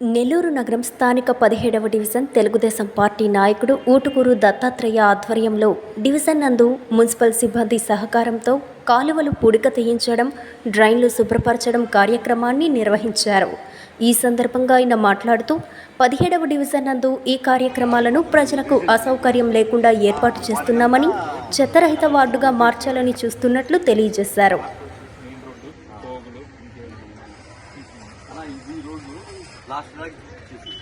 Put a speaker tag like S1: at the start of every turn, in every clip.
S1: నెల్లూరు నగరం స్థానిక పదిహేడవ డివిజన్ తెలుగుదేశం పార్టీ నాయకుడు ఊటుకూరు దత్తాత్రేయ ఆధ్వర్యంలో డివిజన్ నందు మున్సిపల్ సిబ్బంది సహకారంతో కాలువలు పూడిక తీయించడం డ్రైన్లు శుభ్రపరచడం కార్యక్రమాన్ని నిర్వహించారు. ఈ సందర్భంగా ఆయన మాట్లాడుతూ పదిహేడవ డివిజన్ నందు ఈ కార్యక్రమాలను ప్రజలకు అసౌకర్యం లేకుండా ఏర్పాటు చేస్తున్నామని చెత్తరహిత వార్డుగా మార్చాలని చూస్తున్నట్లు తెలియజేశారు.
S2: ఇది ఈ రోజు లాస్ట్ దాకా చేసి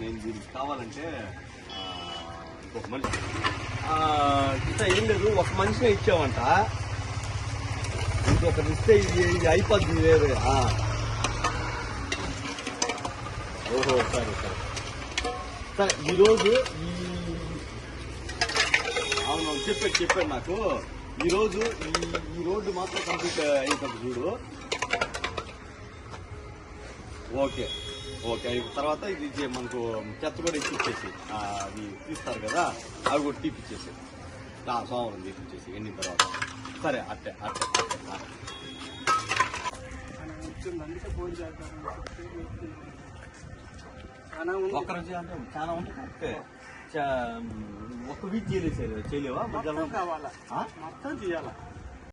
S2: నేను దీనికి కావాలంటే ఇంకొక మనిషి. ఇంకా ఏం లేదు ఒక మనిషినే ఇచ్చామంట ఇంకొకటి ఇస్తే ఇది ఇది అయిపోద్ది లేదు ఓహో సరే సరే. సరే ఈరోజు ఈ అవునవును చెప్పాడు చెప్పాడు నాకు. ఈరోజు ఈ ఈ రోడ్డు మాత్రం కంప్లీట్ అయిపోతుంది చూడు. ఓకే. ఓకే తర్వాత ఇది మనకు చెత్త కూడా ఇప్పించేసి ఆ, అవి తీస్తారు కదా అవి కూడా తీపిచ్చేసి సోమవారం తీపిచ్చేసి ఎండిన తర్వాత. సరే అట్టే అట్టే అట్టే అట్టే. ఒక్క రోజు అంటే చాలా ఉంటుంది కరెక్టే. చా- ఒక్క వీక్ చేయలేదు చేయలేవా?
S3: మొత్తం కావాలా? మొత్తం చేయాలా?